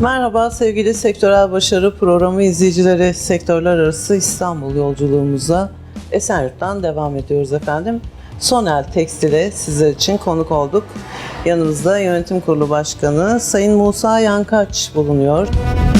Merhaba sevgili Sektörel Başarı Programı izleyicileri. Sektörler arası İstanbul yolculuğumuza Esenyurt'tan devam ediyoruz efendim. Sonel Tekstil'e sizler için konuk olduk. Yanımızda Yönetim Kurulu Başkanı Sayın Musa Yankaç bulunuyor. Merhaba.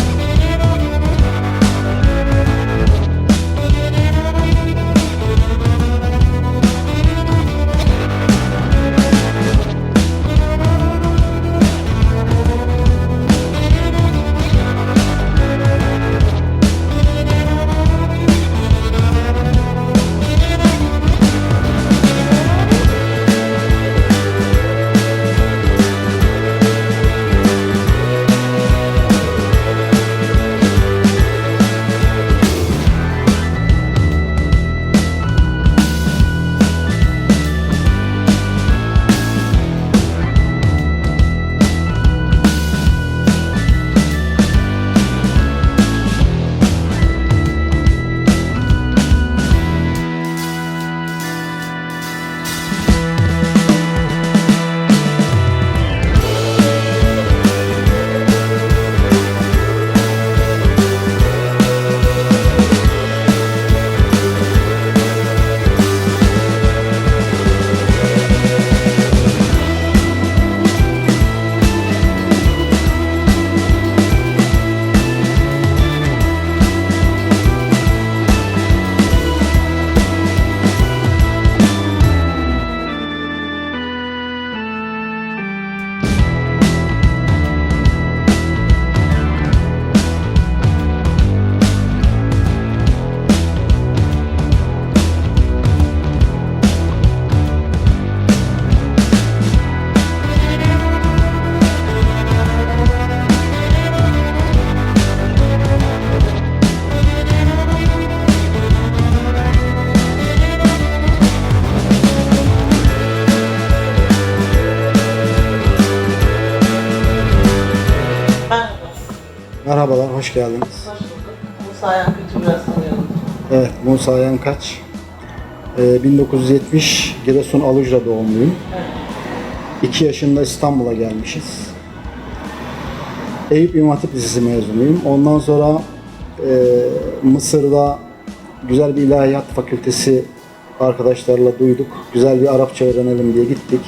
Merhabalar, hoş geldiniz. Hoş bulduk. Musa Yankaç'ı biraz tanıyalım. Evet, Musa Yankaç. Ee, 1970 Giresun Alucra doğumluyum. 2 yaşında İstanbul'a gelmişiz. Eyüp İmam Hatip Lisesi mezunuyum. Ondan sonra e, Mısır'da güzel bir ilahiyat fakültesi arkadaşlarla duyduk. Güzel bir Arapça öğrenelim diye gittik.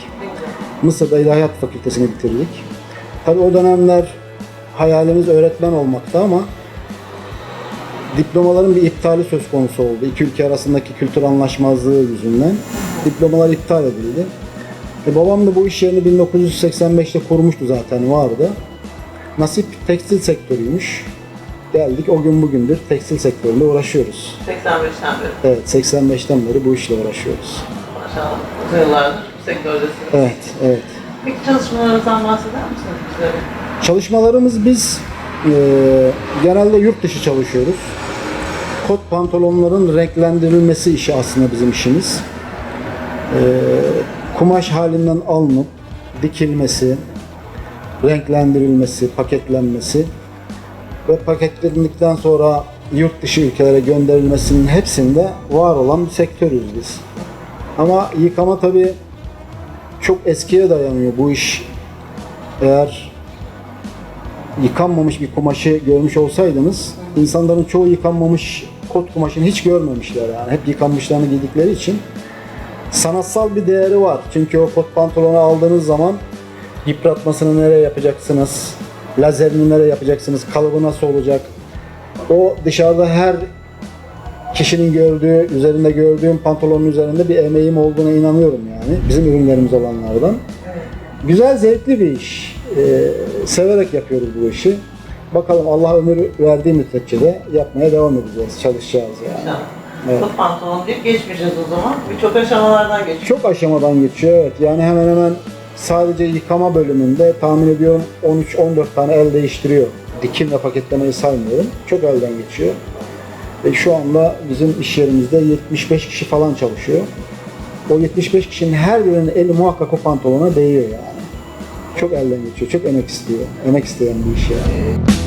Mısır'da ilahiyat fakültesini bitirdik. Tabii o dönemler hayalimiz öğretmen olmakta ama diplomaların bir iptali söz konusu oldu. İki ülke arasındaki kültür anlaşmazlığı yüzünden diplomalar iptal edildi. E, babam da bu iş yerini 1985'te kurmuştu zaten vardı. Nasip tekstil sektörüymüş. Geldik o gün bugündür tekstil sektöründe uğraşıyoruz. 85'ten beri. Evet 85'ten beri bu işle uğraşıyoruz. Maşallah. Uzun yıllardır bu sektördesiniz. Evet, evet. Peki çalışmalarınızdan bahseder misiniz bize? Çalışmalarımız biz e, genelde yurt dışı çalışıyoruz. Kot pantolonların renklendirilmesi işi aslında bizim işimiz. E, kumaş halinden alınıp dikilmesi, renklendirilmesi, paketlenmesi ve paketlendikten sonra yurt dışı ülkelere gönderilmesinin hepsinde var olan bir sektörüz biz. Ama yıkama tabii çok eskiye dayanıyor bu iş. Eğer yıkanmamış bir kumaşı görmüş olsaydınız insanların çoğu yıkanmamış kot kumaşını hiç görmemişler yani. Hep yıkanmışlarını giydikleri için sanatsal bir değeri var. Çünkü o kot pantolonu aldığınız zaman yıpratmasını nereye yapacaksınız? Lazerini nereye yapacaksınız? Kalıbı nasıl olacak? O dışarıda her kişinin gördüğü, üzerinde gördüğüm pantolonun üzerinde bir emeğim olduğuna inanıyorum yani. Bizim ürünlerimiz olanlardan. Güzel, zevkli bir iş. Ee, severek yapıyoruz bu işi. Bakalım Allah ömür verdiği müddetçe de yapmaya devam edeceğiz, çalışacağız yani. Evet. Kot pantolon deyip geçmeyeceğiz o zaman. Birçok aşamalardan geçiyor. Çok aşamadan geçiyor evet. Yani hemen hemen sadece yıkama bölümünde tahmin ediyorum 13-14 tane el değiştiriyor. Dikim ve paketlemeyi saymıyorum. Çok elden geçiyor. Ve şu anda bizim iş yerimizde 75 kişi falan çalışıyor. O 75 kişinin her birinin eli muhakkak o pantolona değiyor yani. Çok elden geçiyor, çok emek istiyor. Emek isteyen bir iş yani.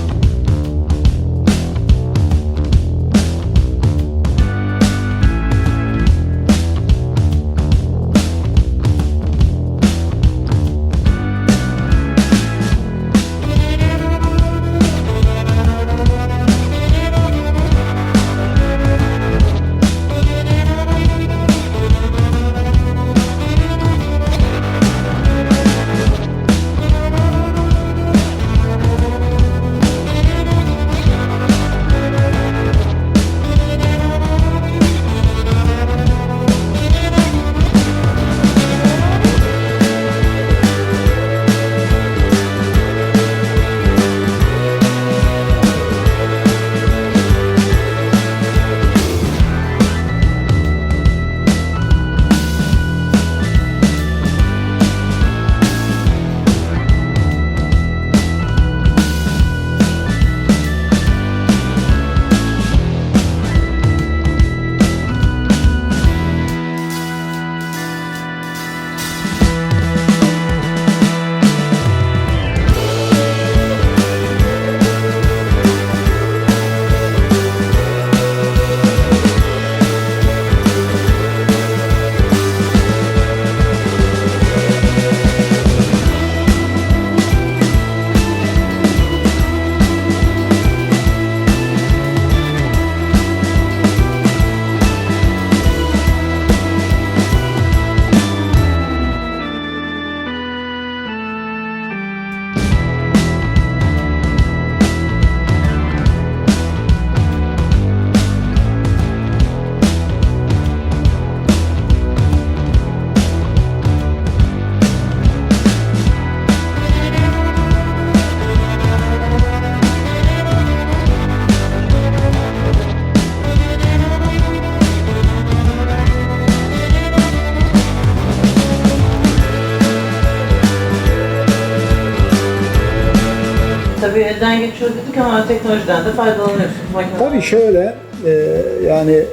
Dedik ama teknolojiden de faydalanıyorsunuz. Tabii şöyle e, yani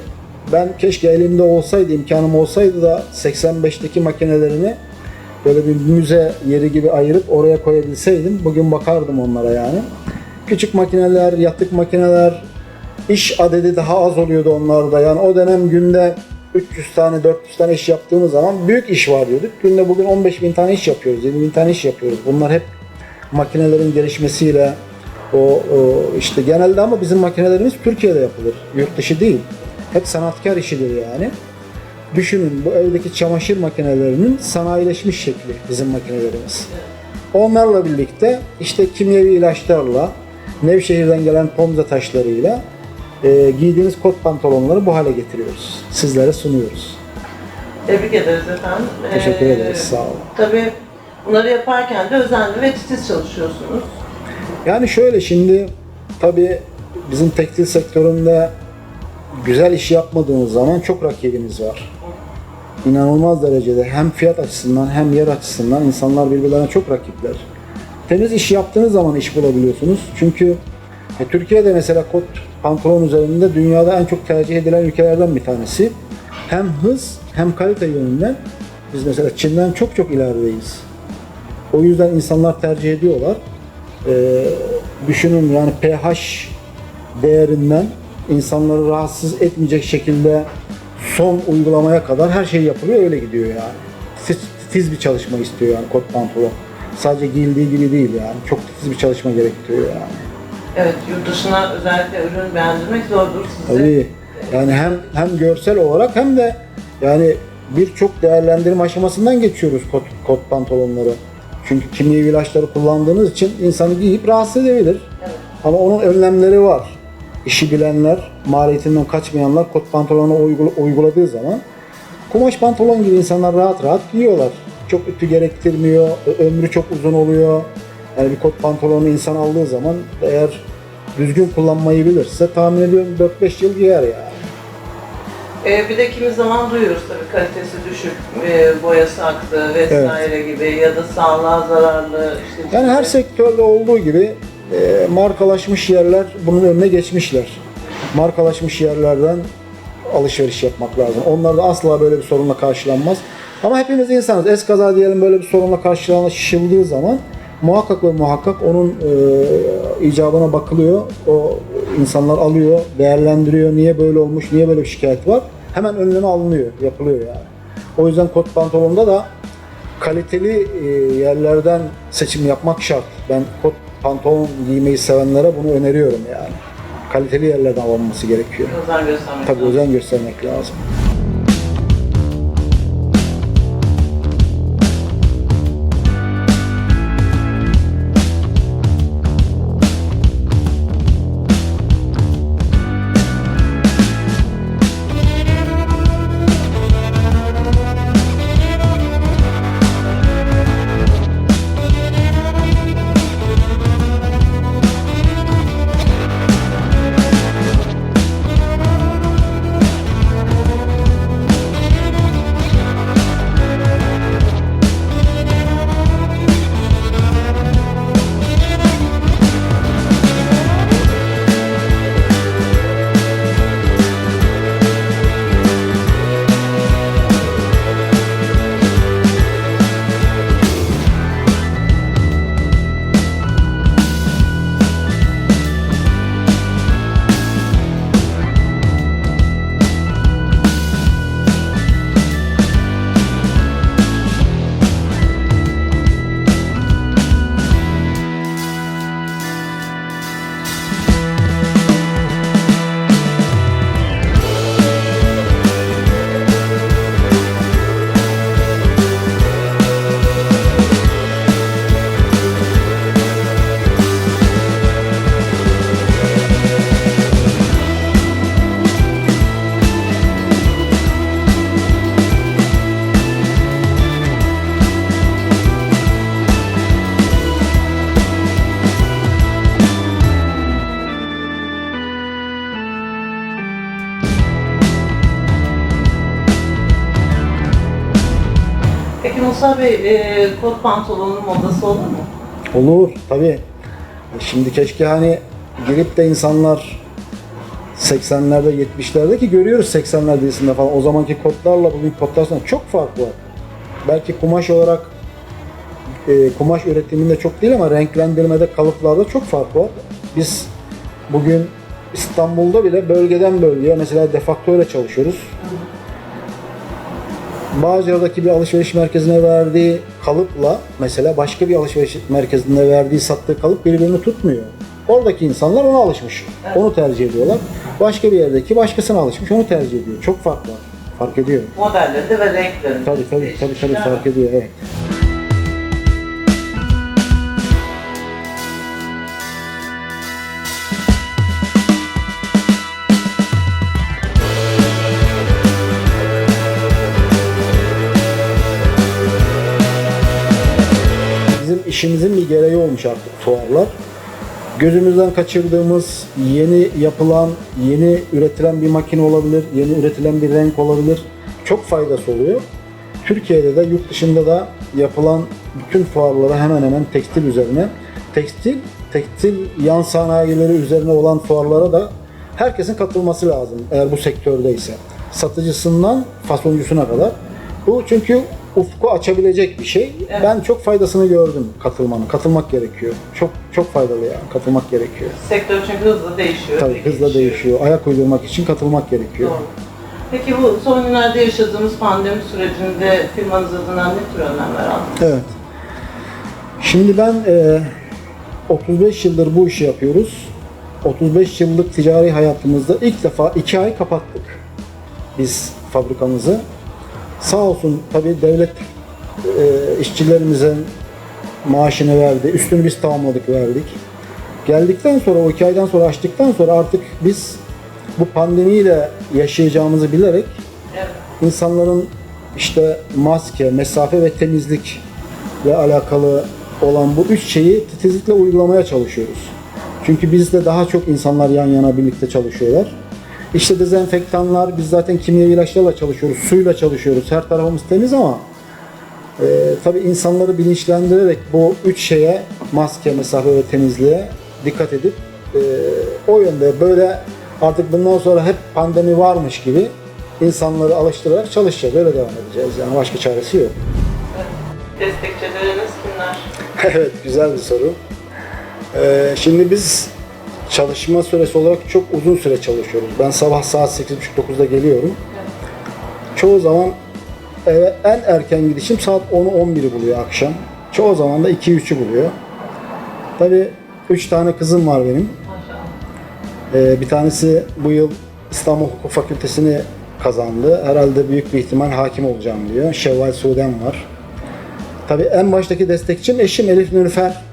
ben keşke elimde olsaydı, imkanım olsaydı da 85'teki makinelerimi böyle bir müze yeri gibi ayırıp oraya koyabilseydim bugün bakardım onlara yani. Küçük makineler, yatık makineler, iş adedi daha az oluyordu onlarda. Yani o dönem günde 300 tane, 400 tane iş yaptığımız zaman büyük iş var diyorduk. Günde bugün 15 bin tane iş yapıyoruz, 20 bin tane iş yapıyoruz. Bunlar hep makinelerin gelişmesiyle, o, o işte genelde ama bizim makinelerimiz Türkiye'de yapılır. Yurt dışı değil. Hep sanatkar işidir yani. Düşünün bu evdeki çamaşır makinelerinin sanayileşmiş şekli bizim makinelerimiz. Onlarla birlikte işte kimyevi ilaçlarla, Nevşehir'den gelen pomza taşlarıyla e, giydiğiniz kot pantolonları bu hale getiriyoruz. Sizlere sunuyoruz. Tebrik ederiz efendim. Teşekkür Ee, ederiz. Sağ olun. Tabii bunları yaparken de özenli ve titiz çalışıyorsunuz. Yani şöyle şimdi tabii bizim tekstil sektöründe güzel iş yapmadığınız zaman çok rakibiniz var. İnanılmaz derecede hem fiyat açısından hem yer açısından insanlar birbirlerine çok rakipler. Temiz iş yaptığınız zaman iş bulabiliyorsunuz. Çünkü e, Türkiye'de mesela kot pantolon üzerinde dünyada en çok tercih edilen ülkelerden bir tanesi. Hem hız hem kalite yönünden biz mesela Çin'den çok çok ilerideyiz. O yüzden insanlar tercih ediyorlar. Ee, düşünün yani pH değerinden insanları rahatsız etmeyecek şekilde son uygulamaya kadar her şey yapılıyor öyle gidiyor yani. Titiz, titiz bir çalışma istiyor yani kot pantolon. Sadece giyildiği gibi değil yani. Çok titiz bir çalışma gerektiriyor yani. Evet, yurt dışına özellikle ürün beğendirmek zordur size. Tabii. Yani hem hem görsel olarak hem de yani birçok değerlendirme aşamasından geçiyoruz kot, kot pantolonları. Çünkü kimyevi ilaçları kullandığınız için insanı giyip rahatsız edebilir. Evet. Ama onun önlemleri var. İşi bilenler, maliyetinden kaçmayanlar kot pantolonu uygula- uyguladığı zaman kumaş pantolon gibi insanlar rahat rahat giyiyorlar. Çok ütü gerektirmiyor, ömrü çok uzun oluyor. Yani bir kot pantolonu insan aldığı zaman eğer düzgün kullanmayı bilirse tahmin ediyorum 4-5 yıl giyer yani. Ee, bir de kimi zaman duyuyoruz tabii kalitesi düşük, e, boyası aktı vesaire gibi ya da sağlığa zararlı. Işte Yani her sektörde olduğu gibi e, markalaşmış yerler bunun önüne geçmişler. Markalaşmış yerlerden alışveriş yapmak lazım. Onlarda asla böyle bir sorunla karşılanmaz. Ama hepimiz insanız. Eskaza diyelim böyle bir sorunla karşılaşıldığı zaman muhakkak ve muhakkak onun e, icabına bakılıyor. O insanlar alıyor, değerlendiriyor. Niye böyle olmuş, niye böyle bir şikayet var? Hemen önlemi alınıyor, yapılıyor yani. O yüzden kot pantolonda da kaliteli e, yerlerden seçim yapmak şart. Ben kot pantolon giymeyi sevenlere bunu öneriyorum yani. Kaliteli yerlerden alınması gerekiyor. özen göstermek Tabii özen göstermek lazım. Peki Musa Bey, e, kot pantolonun modası olur mu? Olur tabii. Şimdi keşke hani girip de insanlar 80'lerde 70'lerde ki görüyoruz 80'ler dizisinde falan o zamanki kodlarla bugün kodlar arasında çok fark var. Belki kumaş olarak e, kumaş üretiminde çok değil ama renklendirmede kalıplarda çok fark var. Biz bugün İstanbul'da bile bölgeden bölgeye mesela defaktöyle çalışıyoruz. Bağcılar'daki bir alışveriş merkezine verdiği kalıpla mesela başka bir alışveriş merkezinde verdiği sattığı kalıp birbirini tutmuyor. Oradaki insanlar ona alışmış. Onu tercih ediyorlar. Başka bir yerdeki başkasına alışmış. Onu tercih ediyor. Çok fark var. Fark ediyor. Modellerinde ve renklerinde. Tabii tabii tabii tabii fark ediyor. Evet. İşimizin bir gereği olmuş artık fuarlar. Gözümüzden kaçırdığımız yeni yapılan, yeni üretilen bir makine olabilir, yeni üretilen bir renk olabilir. Çok faydası oluyor. Türkiye'de de yurt dışında da yapılan bütün fuarlara hemen hemen tekstil üzerine, tekstil, tekstil yan sanayileri üzerine olan fuarlara da herkesin katılması lazım eğer bu sektördeyse. Satıcısından fasoncusuna kadar. Bu çünkü ufku açabilecek bir şey. Ben çok faydasını gördüm katılmanın. Katılmak gerekiyor. Çok çok faydalı yani. Katılmak gerekiyor. Sektör çünkü hızlı değişiyor. Tabii hızla değişiyor. Ayak uydurmak için katılmak gerekiyor. Doğru. Peki bu son günlerde yaşadığımız pandemi sürecinde firmanız adına ne tür önlemler aldınız? Evet. Şimdi ben e, 35 yıldır bu işi yapıyoruz. 35 yıllık ticari hayatımızda ilk defa 2 ay kapattık biz fabrikamızı. Sağ olsun tabii devlet e, işçilerimizin maaşını verdi. Üstünü biz tamamladık verdik. Geldikten sonra o iki aydan sonra açtıktan sonra artık biz bu pandemiyle yaşayacağımızı bilerek Evet. insanların işte maske, mesafe ve temizlikle alakalı olan bu üç şeyi titizlikle uygulamaya çalışıyoruz. Çünkü bizde daha çok insanlar yan yana birlikte çalışıyorlar. İşte dezenfektanlar, biz zaten kimyevi ilaçlarla çalışıyoruz, suyla çalışıyoruz. Her tarafımız temiz ama e, tabii insanları bilinçlendirerek bu üç şeye, maske, mesafe ve temizliğe dikkat edip e, o yönde böyle artık bundan sonra hep pandemi varmış gibi insanları alıştırarak çalışacağız. Öyle devam edeceğiz yani başka çaresi yok. Destekçileriniz kimler? evet güzel bir soru. Ee, şimdi biz çalışma süresi olarak çok uzun süre çalışıyoruz. Ben sabah saat 8.30-9'da geliyorum. Çoğu zaman eve en erken gidişim saat 10'u 11'i buluyor akşam. Çoğu zaman da 2-3'ü buluyor. Tabii 3 tane kızım var benim. Ee, bir tanesi bu yıl İstanbul Hukuk Fakültesini kazandı. Herhalde büyük bir ihtimal hakim olacağım diyor. Şevval Suudem var. Tabii en baştaki destekçim eşim Elif Nülfer.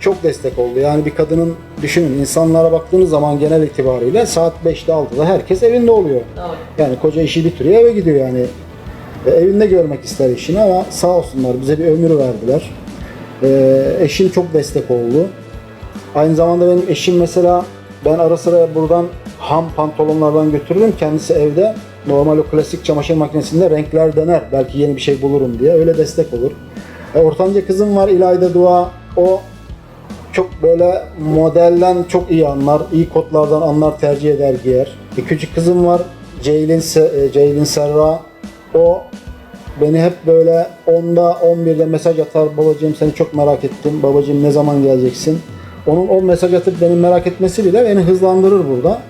Çok destek oldu. Yani bir kadının düşünün insanlara baktığınız zaman genel itibariyle saat 5'te 6'da herkes evinde oluyor. Doğru. Yani koca işi bitiriyor eve gidiyor yani. Ve evinde görmek ister işini ama sağ olsunlar bize bir ömür verdiler. Ee, eşim çok destek oldu. Aynı zamanda benim eşim mesela ben ara sıra buradan ham pantolonlardan götürürüm. Kendisi evde normal o klasik çamaşır makinesinde renkler dener. Belki yeni bir şey bulurum diye. Öyle destek olur. E, ortanca kızım var İlayda Dua. O çok böyle modelden çok iyi anlar. iyi kodlardan anlar tercih eder giyer. Bir küçük kızım var Ceylin, e, Ceylin Serra. O beni hep böyle 10'da 11'de mesaj atar. Babacığım seni çok merak ettim. Babacığım ne zaman geleceksin? Onun o mesaj atıp beni merak etmesi bile beni hızlandırır burada.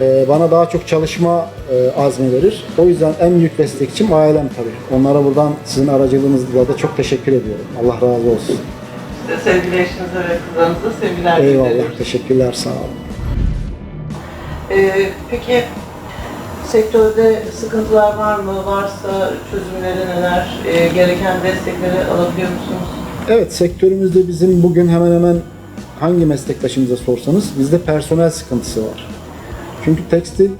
Ee, bana daha çok çalışma e, azmi verir. O yüzden en büyük destekçim ailem tabii. Onlara buradan sizin aracılığınızla da çok teşekkür ediyorum. Allah razı olsun. Sevgili eşinize ve kızlarınıza sevgiler Eyvallah. gönderiyoruz. Teşekkürler. Sağ olun. Ee, peki sektörde sıkıntılar var mı? Varsa çözümleri neler? Ee, gereken destekleri alabiliyor musunuz? Evet sektörümüzde bizim bugün hemen hemen hangi meslektaşımıza sorsanız bizde personel sıkıntısı var. Çünkü tekstil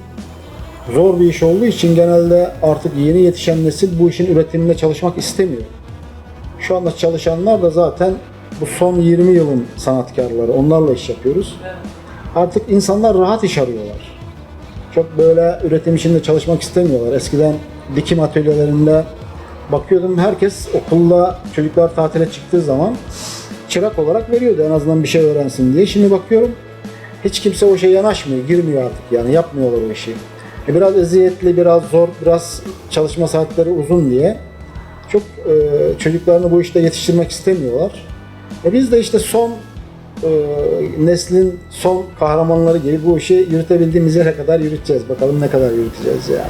zor bir iş olduğu için genelde artık yeni yetişen nesil bu işin üretiminde çalışmak istemiyor. Şu anda çalışanlar da zaten bu son 20 yılın sanatkarları. Onlarla iş yapıyoruz. Artık insanlar rahat iş arıyorlar. Çok böyle üretim içinde çalışmak istemiyorlar. Eskiden dikim atölyelerinde bakıyordum herkes okulda çocuklar tatile çıktığı zaman çırak olarak veriyordu en azından bir şey öğrensin diye. Şimdi bakıyorum hiç kimse o şeye yanaşmıyor, girmiyor artık yani yapmıyorlar o işi. E, Biraz eziyetli, biraz zor, biraz çalışma saatleri uzun diye çok e, çocuklarını bu işte yetiştirmek istemiyorlar. E biz de işte son e, neslin son kahramanları gibi bu işi yürütebildiğimiz yere kadar yürüteceğiz. Bakalım ne kadar yürüteceğiz yani.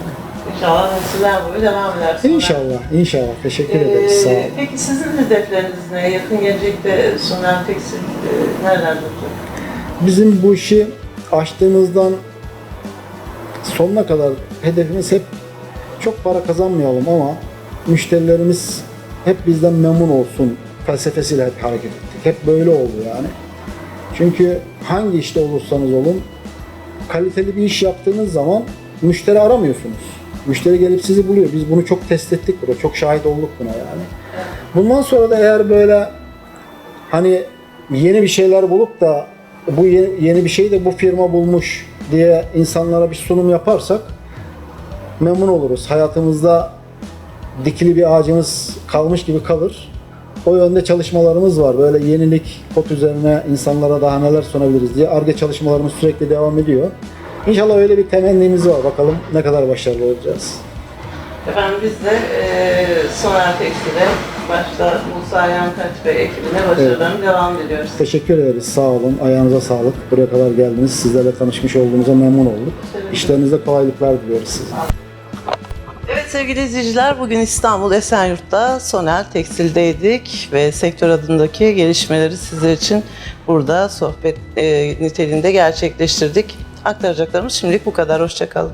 İnşallah nesiller boyu devam eder. Soner. İnşallah, inşallah. Teşekkür Ee, ederiz. Sağ olun. peki sizin hedefleriniz ne? Yakın gelecekte Soner Tekstil e, nerelerde olacak? Bizim bu işi açtığımızdan sonuna kadar hedefimiz hep çok para kazanmayalım ama müşterilerimiz hep bizden memnun olsun felsefesiyle hep hareket ettik. Hep böyle oldu yani. Çünkü hangi işte olursanız olun kaliteli bir iş yaptığınız zaman müşteri aramıyorsunuz. Müşteri gelip sizi buluyor. Biz bunu çok test ettik burada. Çok şahit olduk buna yani. Bundan sonra da eğer böyle hani yeni bir şeyler bulup da bu yeni, yeni bir şeyi de bu firma bulmuş diye insanlara bir sunum yaparsak memnun oluruz. Hayatımızda dikili bir ağacımız kalmış gibi kalır. O yönde çalışmalarımız var. Böyle yenilik, pot üzerine insanlara daha neler sunabiliriz diye ARGE çalışmalarımız sürekli devam ediyor. İnşallah öyle bir temennimiz var. Bakalım ne kadar başarılı olacağız. Efendim biz de e, Soner Tekstil'e başta Musa Yankaç ve ekibine başarılarını devam ediyoruz. Teşekkür ederiz. Sağ olun. Ayağınıza sağlık. Buraya kadar geldiniz. Sizlerle tanışmış olduğumuza memnun olduk. İşlerinizde kolaylıklar diliyoruz size. Sevgili izleyiciler bugün İstanbul Esenyurt'ta Sonel Tekstil'deydik ve sektör adındaki gelişmeleri sizler için burada sohbet e, niteliğinde gerçekleştirdik. Aktaracaklarımız şimdilik bu kadar. Hoşçakalın.